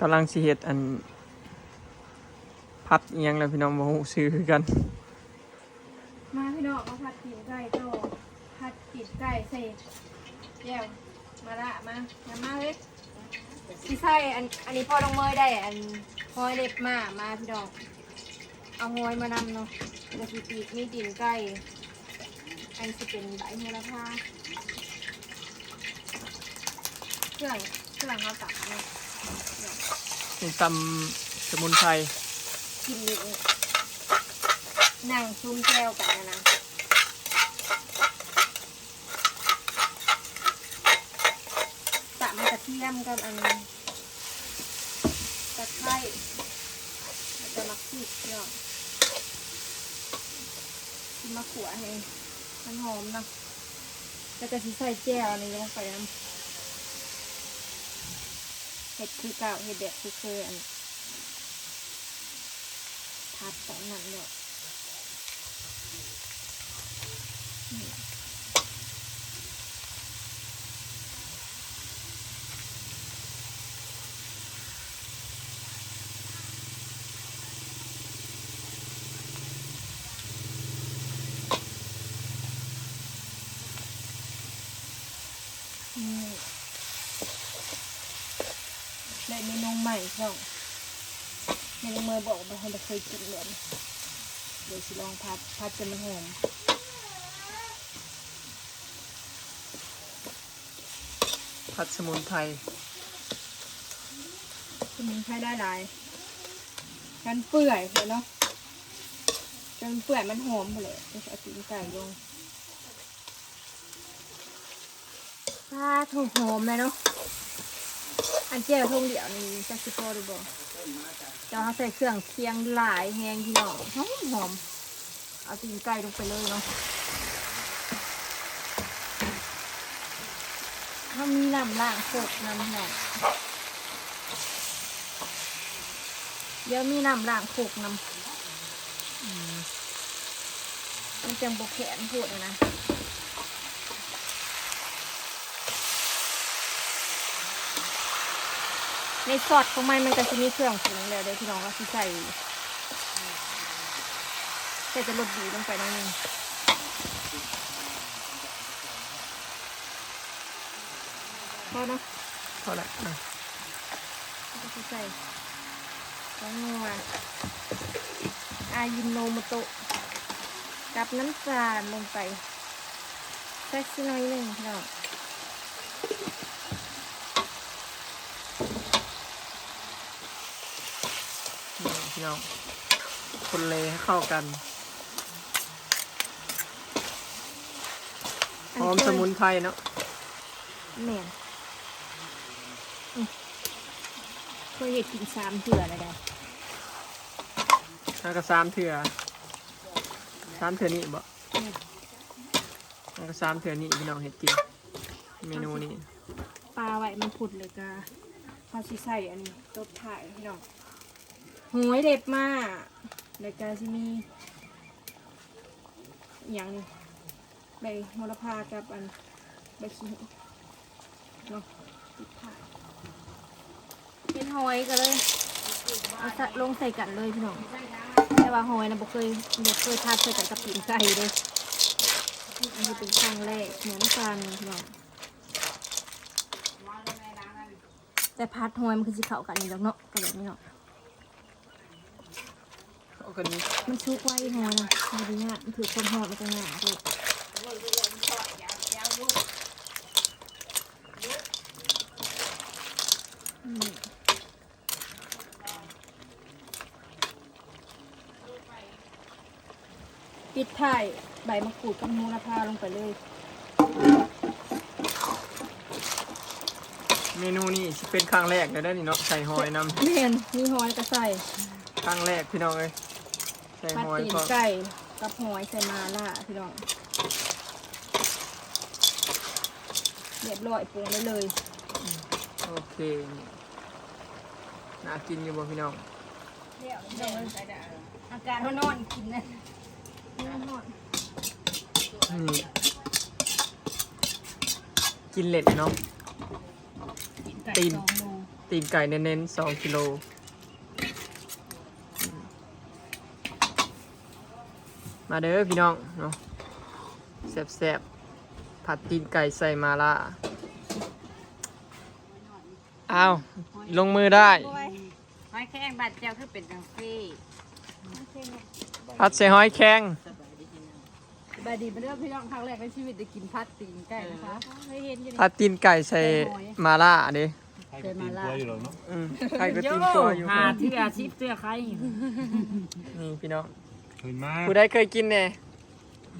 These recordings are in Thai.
กำลังสิเฮ็ดอัน พัดอิหยังแล้วพี่น้องบ่ฮู้ชื่อคือกัน มาพี่น้องมาผัดตีนไก่โตผัดตีนไก่ใส่แก้วมาละมามามาเลยพี่ใส่อันอันนี้พ่อลงเมยได้อันหอยเล็บมามาพี่น้องเอาหอยมานำเนาะแล้วสิปีกมีตีนไก่อันสิเป็นใบโหระพาเครื่องเครื่องเขาตักเนาะ นี่ตำสมุนไพรกินนี่นั่งซุ้มแก้วกันนะนะตะมักระเทียมกับอันตะไคร้แล้วก็มะพริกเนาะกินมะขัวให้มันหอมนะแล้วก็สิใส่แจ่วอันนี้ลงไปน้ำ เห็ดคือเก่าเห็ดเด็ดคือเคยอันทัดตอนนั้นเนาะนี่ได้เมนูใหม่ช่องเมนูเมย์บอกว่าเราเคยกินเลยเดี๋ยวสิลองพัดพัดจนมันหอมพัดสมุนไพรสมุนไพรได้หลายกันเปื่อยเลยเนาะจนเปื่อยมันหอมไปเลยจะเอาตีนไก่ลงปลาถูกหอมเลยเนาะ อันเจียวทงเดียวนี่จักสิพอหรือบ่เจ้าเขาใส่เครื่องเคียงหลายแหงพี่น้องหอมหอมเอาตีนไก่ลงไปเลยเนาะถ้ามีน้ำล่างสดน้ำหอมเดี๋ยวมีน้ำล่างโขกน้ำมันจังบกแขนพูดนะ ในซอสของมันมันก็จะมีเครื่องปรุงแล้วเดี๋ยวพี่น้องก็สิใส่ใส่จะรสดีลงไปนิดนึงพอเนาะเท่านั้นอะแล้วก็สิใส่แป้งนัวอายินโนโมโตะกับน้ำตาลลงไปใส่สักน่อยหนึ่งพี่น้อง นี่ พี่น้องคนเลให้เข้ากันหอมสมุนไพรเนาะแม่นอืมเคยเห็ดกินสามเถื่อแล้วได้แล้วก็สามเถื่อสามเถื่อนี่บ่แม่นแล้วก็สามเถื่อนี่พี่น้องเห็ดกิน เมนูนี้ปลาไว้มันผุดเลยกาพาสิใส่อันนี้ตบถ่ายพี่น้อง หอยเด็ดมากเลยกาที่มีอย่างนี้ใบโหระพากับอันใบขี้หูเนาะติดถ่าเป็นหอยก็เลยเอาส่ลงใส่กันเลยพี่น้องแต่ว่าหอยนะบ่เคยบ่เคยทานใส่กันกับปีนไก่เลยอันนี้เป็นครั้งแรกเหมือนกันพี่น้องแต่พัดหอยมันคือสิเข้ากันอยู่แล้วเนาะก็แบบนี้เนาะ เอากันนี้มันชุกไว้หอยนะมันดีง่ายมันถือความหอมมันจะง่ายเลยอืมปิดท้ายใบมะกรูดกับโหระพาลงไปเลย เมนูนี้สิเป็นครั้งแรกเลยได้อนี่เนาะใส่หอยนำเม่นมีหอยก็ใส่ ครั้งแรกพี่น้องเลย ใส่พัดหอยตีนพอไก่กับหอยใส่มาล่าพี่น้องเรียบร้อยปรุงได้เลย โอเคนี่น่ากินอยู่บ่พี่น้องอาการเขานอนกินนะนอนนอนนี่กินเล็ดเนาะไก่ตีนสองโลตีนไก่เน้นๆสองกิโล มาเด้อพี่น้องเนาะแซ่บๆผัดตีนไก่ใส่มาล่าอ้าวลงมือได้หอยแข้งบาดเจ้าคือเป็นจังซี่ผัดใส่หอยแข็งสบายดีพี่น้องบายดีเป็นเรื่องพี่น้องครั้งแรกในชีวิตได้กินพัดตีนไก่นะคะเคยเห็นอยู่ผัดตีนไก่ใส่มาล่าเด้ใครก็ตีนกลัวอยู่หรอกเนาะอืมใครก็ตีนตัวอยู่หาเทื่อชิปเทื่อใครนี่พี่น้อง เห็นมาผู้ใดเคยกินแน่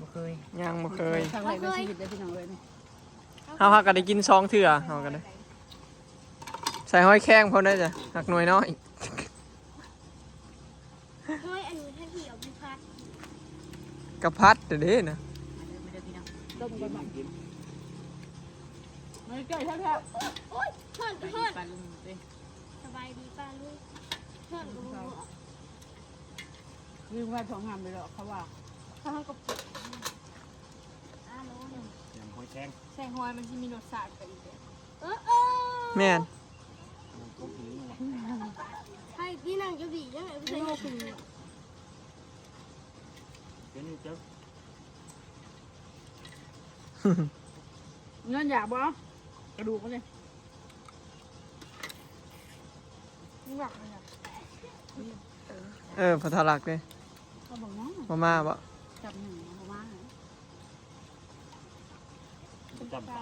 บ่เคยยังบ่เคยครั้งแรกในชีวิตได้พี่น้องเลยเฮาฮักก็ได้กินสองเถื่อเฮาก็ได้ ใส่หอยแข้งพอได้จ้ะหักหน่วยน้อยเฮ้ยอันนี้ถ้าเหี่ยวพี่พัดกระพัดเด้อเด้นะไม่ได้พี่น้องต้มกันแบบไม่ไก่แท้โอ๊ยเพื่อนไปเพื่อนปลาลุงเด้สบายดีป้าลุงเพื่อนกูบอกๆ วิ่งว่าท้องหามไปหรอกเขาว่าเขาให้กับอ้าโลหนึ่งยำหอยแข้งใส่หอยมันที่มีรสชาติกันอีกเออเออแม่นใช่พี่นั่งจะดียังไงพี่ใช่คุณเดี๋ยวนี้เจ้าเงินอยากบ่กระดูกมันเลยหนักเลยเออพอทารักเด้เขาบอกน้องบ่มาบ่จับหนึ่งเอามาจำปา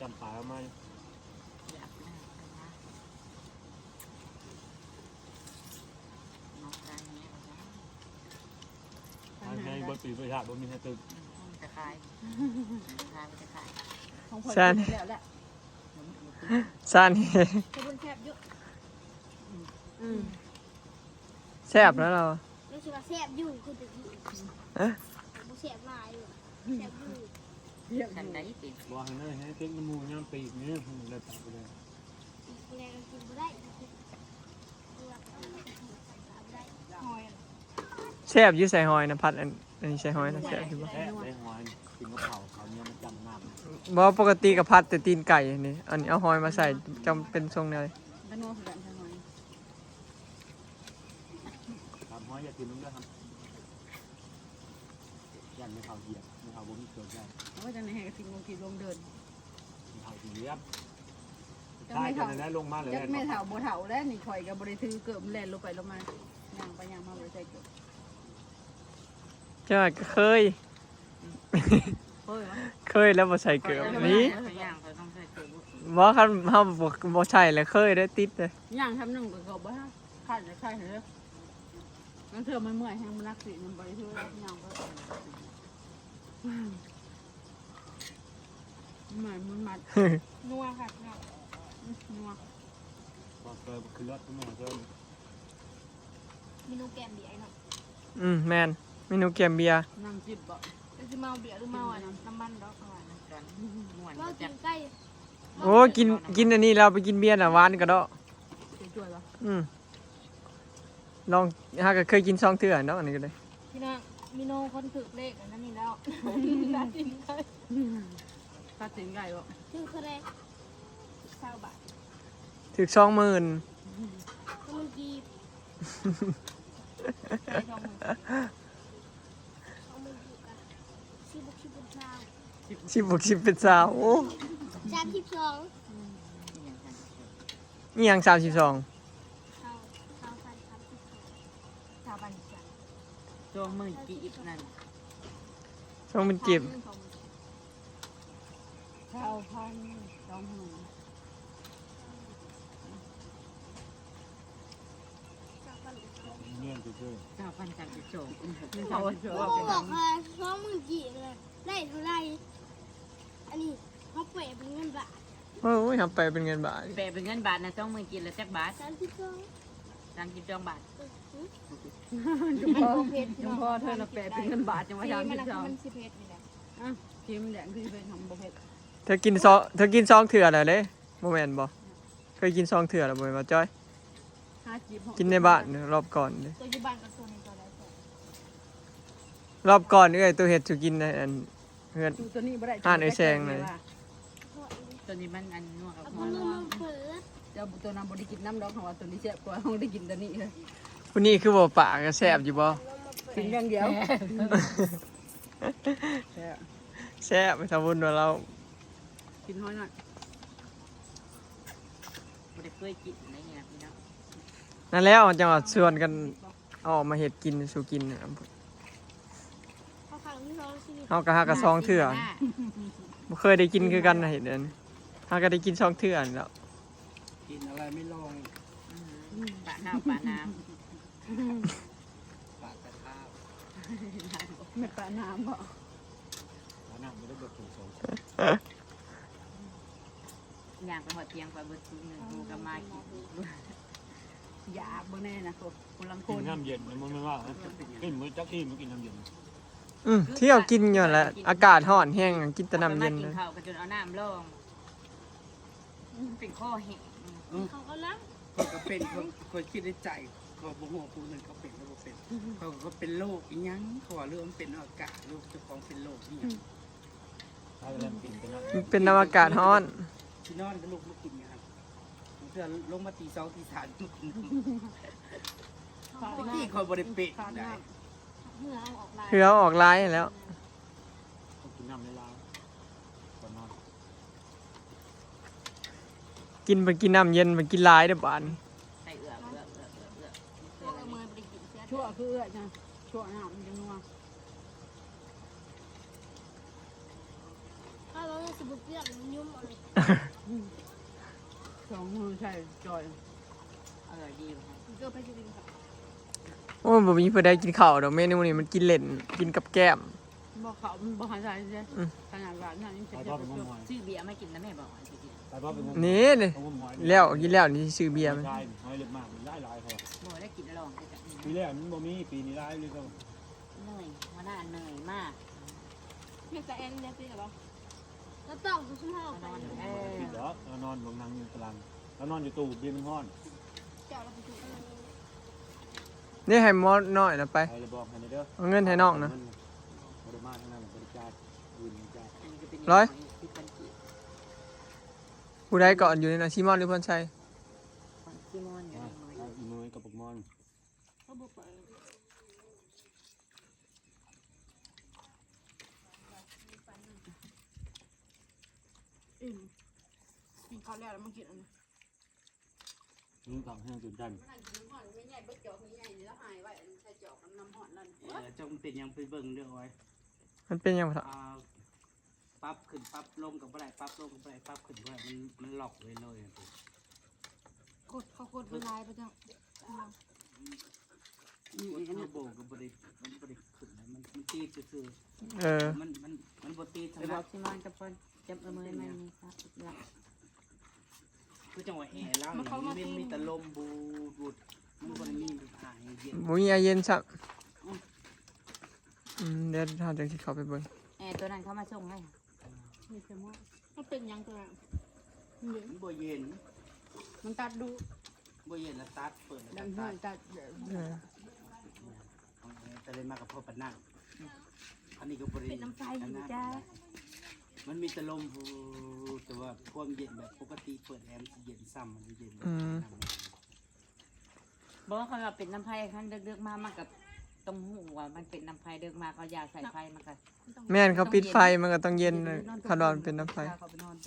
จำปาเอามาอยากนะน้องชายเนี่ยก็ได้ทางในบนปีประชาบนมีให้ตึกจะขายขายจะขายของพ่อแล้วแหละซ่านนี่ขบวนแคบเยอะอืม แซ่บแล้วเรารู้สึกว่าแซ่บอยู่คือจะอยู่เอ๊ะกูแซ่บลายอยู่แซ่บอยู่เยี่ยมฉันได้ติดบอกให้นั่นให้เต็กน้ำมูย่ำปีกนี่มันเลยตัดไปเลยอีกแรงกินไม่ได้ได้หอยแซ่บอยู่ใส่หอยนะผัดอันอันนี้ใส่หอยนะแซ่บอยู่บ่แค่ได้หอยกินกระเพราเขาเนี่ยมันจำน้ำบ่ปกติก็ผัดแต่ตีนไก่นี่อันนี้เอาหอยมาใส่จำเป็นทรงแนวเป็ นโน้ตแบบใส่หอยทำหอยอย่ากินมันด้วยครับยันไม่เท่าเหยียบไม่เท่าบ่มีเกิดได้เขาก็จะในแห่กระถิ่นลงกี่ลงเดินไม่เท่าเหยียบใช่กันนะลงมาเลยจักไม่เถาโบเถาแล้วนี่ข่อยกับบริทือเกือบแล่นลงไปลงมาย่างไปย่างมาบริใจเกือบจ้าก็เคย เฮ้ยเคยแล้วบ่ใส่เกลือนี่ย่างเขาต้องใส่เกลือบุกบ่คันเฮาบ่บ่ใช่แล้วเคยได้ติดเลยย่างทำหนึ่งกับกบว่าขาดจะใช่เหรอ นั่นเธอมันเมื่อยแห้งมันรักสิมันบริทือย่างก็เหมือนมันมัดนัวค่ะนัวนัวพอเกิดคือรถทั้งหมดเกินเมนูแกมเบียร์เนาะอืมแมนเมนูเกมเบียร์นั่งจิบบ่จะเมาเบียร์หรือเมาอะน้ำมันดอกก่อนม่วนเมากินใกล้โอ้กินกินอันนี้เราไปกินเบียร์น่ะหวานก็ดอกช่วอืม ลองฮาก็เคยกินซองเถื่อเนาะอันนี้ก็ได้พี่น้องมีโนคนถือเลขอันนั้นนี่แล้วตัดสินใจตัดสินไก่บ่คือคืออะไรเศร้าบาทถึกสองหมื่นก็มันกีบใส่ช่องมือเอามันกีบกันชิบุกชิบุกเช้าสิบบวกสิบเป็นสาวโอ้จานที่สองนี่ยังสามสิบสอง เช้าเช้าพันสามสิบสองเช้าพันสาม ตัวมือกีบนั่นสองเป็นจิบเท้าพันสองหมื่นเช้าพันสองเงื่อนเฉยเจ้าพันกันจะโจมนี่เขาเชื่อโอ้ว่าโหเป็นบอกค่ะสองหมื่นกี่เลยได้เท่าไรอันนี้เขาเปะเป็นเงินบาทโอ้ยทำไปเป็นเงินบาทแปลเป็นเงินบาทนะต้องมือกินแล้วจักบาทสามสิบสองสามสิบสองบาท จุงพ่อจุงพ่อเธอน่ะแปลเป็นเงินบาทจังว่าสียามมันที่นะสองมันสิบเอ็ดนี่แหละอะชิมแดงคือเป็นของประเภทเธอกินซองเธอกินซองเถื่ออะไรเลยโมเมนต์บ่เคยกินซองเถื่อหรือบ่มาจ้อย ห้าจิบกินในบ้านรอบก่อนเด้ตัวอยู่บ้านกับตัวในตัวแล้วแต่รอบก่อนเอ้ยตัวเห็ดจะกินในอันเพื่อนตัวนี้บ่ได้อ่านไอ้แซงเลยเพราะอันนี้ตัวนี้มันอันนัวกับเอาหัพัวดลนัมวมาเปิดเจ้าตัวนั้นบริกินน้ำดอกของว่าตัวนี้แซ่บกว่าห้องได้กินตัวนี้เลย ผู้นี้คือบ่ปากก็แซ่บอยู่บ่กินอย่างเดียวแซ่บไปทำบุญว่าเรากินห้อยหน่อยบ่ได้เคยกินอะไรเงี้ยพี่น้องนั่นแล้วจังหวัดชวนกันเอาออกมาเฮ็ดกินสู่กินเนี่ยเขาขังที่เราชีวิตเฮาก็หากระซองเถื่อบ่เคยได้กินคือกันนะเห็นเด้อเฮาก็ได้กินซองเถื่อนี่แหล้วกินอะไรไม่ลองอืมปลาห้าวปลาน้ ปากกระทาเม็ดปลาน้ำบ่แล้วนั่งไม่ได้เบิกถุงสองำย่างไปหอดเตียงไปเบิดซุกหนึ่งกูก็มากินอยากบ่แน่นะคนคนลังคกินนน้ำเย็นมันไม่ว่ากินมื้อจักที่มันกินน้ำเย็นอืมเที่ยวกินอยู่นั่นแหละอากาศร้อนแห้งกินแต่น้ำเย็นกิเลนยข้าวกันจนเอาน้ำลงเป็นข้อแห้งเขาก็นั่งเขาก็เป็นเขาเขาคิดในใจ เขาบอกว่าผู้หนึ่งเขาเป็นเขาบ่เป็นเขาก็เป็นโรคอีหยังเขาว่าเรื่องมันเป็นอากาศโรคเจ้าของเป็นโรคอีหยังถ้าเริ่มกินกันแล้วมันเป็นน้ำอากาศร้อนที่นอนก็ลูกมากินอย่างนั้นเพื่อลงมาตีสองตีสามมากินตะกี้คอยบริเปะได้เหงื่อเอาออกลายเหือออกลายแล้ว ต้องกินน้ำในร้านก่อนนอนกินไปกินน้ำเย็นไปกินหลายเด้อบาดน ชั่วคือเอื้อจ้ะชั่วน้ำมันจะนัวถ้าเราสบุกเปียกมันยุ่มเอาเลยสองมือใช่จอยอร่อยดีอยู่ค่ะเกือบไปจะกินค่ะโอ้ยบ่มีผู้ใดกินข้าวดอกเมนูนี้มันกินเล่นกินกับแก้มบ่เขามันบ่หายใจใช่อืม ขนาดหวานนั่นยังไปจะพ่อเจ็เป็นบงมหอยซื้อเบียร์มากินแล้วแม่บอกว่าสิกินไปพ่อเป็นงมนี่เลยงมหอยแล้วกินแล้วนี่ซื้อเบียร์มันได้หอยเล็บมากมันได้หลายเขาบ่ได้กินลองเลยจ้ะ ปีแรกมันบ่มีปีนี้ได้เลยก็เหนื่อยวันหน้าเหนื่อยมากไม่แต่แอนได้สิหรอแล้วต้องทุกชั่วโมงนอนไปเออปิดแล้วเรานอนบนนั่งอยู่ตารางแล้วนอนอยู่ตู้เบียร์มันห้อนเจ้าเราไปดูกันเลยนี่ให้หมอน้อยนะไป ใครเลยบอกให้เด้อเอาเงินให้น้องนะ บริมาทั้งนั้นบริจาคยืนบริจาคอันนี้ก็เป็นร้อย ที่เป็นกีผู้ใดก่อนอยู่ในนั้นซิมอนหรือเพื่อนชัย อกไปอิ่มกินข้าวแล้วแล้วมากินอันนี้มึงต่างให้จุดดันไม่ใหญ่เบิดจอกไม่ใหญ่แล้วหายไว้ใส่จอกน้ำหอมนั่นเออเจ้ามันเป็นหยังไปเบิ่งเด้อไว้มันเป็นยังไงอ่าปั๊บขึ้นปั๊บลงกับอะไรปั๊บลงกับอะไรปั๊บขึ้นกับอะไรมันมันหลอกเลยเลยอะกดเขากดเป็นลายไปจัง นี่อันนี้โบกับบริมันบริขึ้นนะมันมันตีดซื่อเออ ๆมันมันมันบตีดไปทั้งบอนั้กนซิมอนกับเพิ่นจับเอามือมันนี่ครับแล้วคือจังหวะแอร์แล้วเนี่ยมันมีมีแต่ลมบูบูดมันบริมีหายเย็นบ่มีอาเย็นซับอืมเดี๋ยวถ้าจะคิดเข้าไปเบิ่งแอร์ตัวนั้นเขามาส่งให้มีแต่หม้อมันเป็นยังตัวมันบ่เย็นมันตัดดูบ่เย็นแล้วตัดเปิดดัแล้วงตัห้อดยตัดเออ จะได้มากับพ่อปะนั่งอันนี้ก็บริเป็นน้ำไฟอยู่จ้ามันมีแต่ลมบูแต่ว่าความเย็นแบบปกติเปิดแอร์มันจะเย็นซ้ำมันจะเย็นแบบนั้นบอกเขาว่าเป็นน้ำไฟขั้นเดือกๆมามันกับตรงหูว่ามันเป็นน้ำไฟเดือกมาเขาอยาใส่ไฟมันก็แม่นเขาปิดไฟมันก็ต้องเย็นเลยคันว่ามันเป็นน้ำไฟเขาไปนอนไป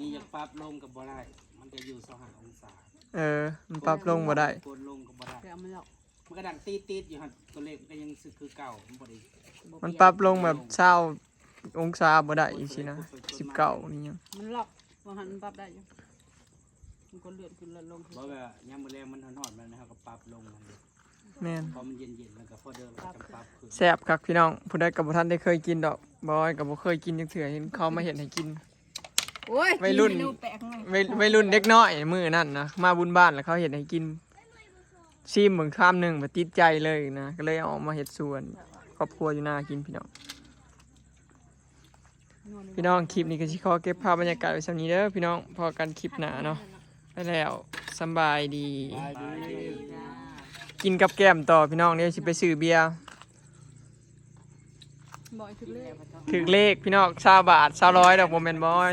นี่จะปรับลงกับบ่ได้มันจะอยู่สององศา เออ มันปรับลงบ่ได้กดลงกับบ่ได้เดี๋ยวเอา มันหลอกมันก็ดังตีดตีดๆอยู่หันตัวเลขก็ยังสึกคือเก่ามันบ่ได้มันปรับลงแบบเช้าองศาบ่ได้อีกสินะสิบเก้านี่ยังมันหลอกว่าหันมันปรับได้อยู่มันก็เลื่อนขึ้นเลื่อนลงเพราะว่ายามมื้อแรงมันหอนๆมันนะครับก็ปรับลงมันแม่นพอมันเย็นๆแล้วก็พอเดิมแล้วก็ปรับขึ้นแซ่บครับพี่น้องผู้ใดกับบ่ทันได้เคยกินดอกบอยกับบ่เคยกินจังเถื่อเห็นเขามาเห็นให้กิน โอ้ยวัยรุ่น กิเมแปลกไง วัยวัยรุ่นเด็กน้อยมื้อนั่นนะมาบุญบ้านแล้วเขาเห็นให้กิน ชิมเบิ่งคำหนึ่งบ่ติดใจเลยนะ ก็เลยเอามาเฮ็ดส่วนครอบครัวอยู่หน้ากินพี่น้อง พี่น้องคลิปนี้ก็สิขอเก็บภาพบรรยากาศไว้สำนี้เด้อพี่น้องพอกันคลิปหนาเนาะไปแล้วสบายดี กินกับแก้มต่อพี่น้องเดี๋ยวสิไปซื้อเบียร์มบ่อยถึงเลขพี่น้องชาวบาทชาวร้อยดอกโมเมนบอย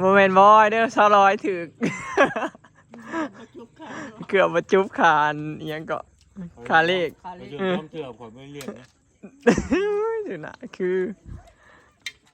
โมเมนบอยเด้อชาวร้อยถึก เกือบมาจุบขานเอียงก็คาเลขเขาเลยเรื่องน้ำเถื่อนผมไม่เรียกนะถึงนะคือเ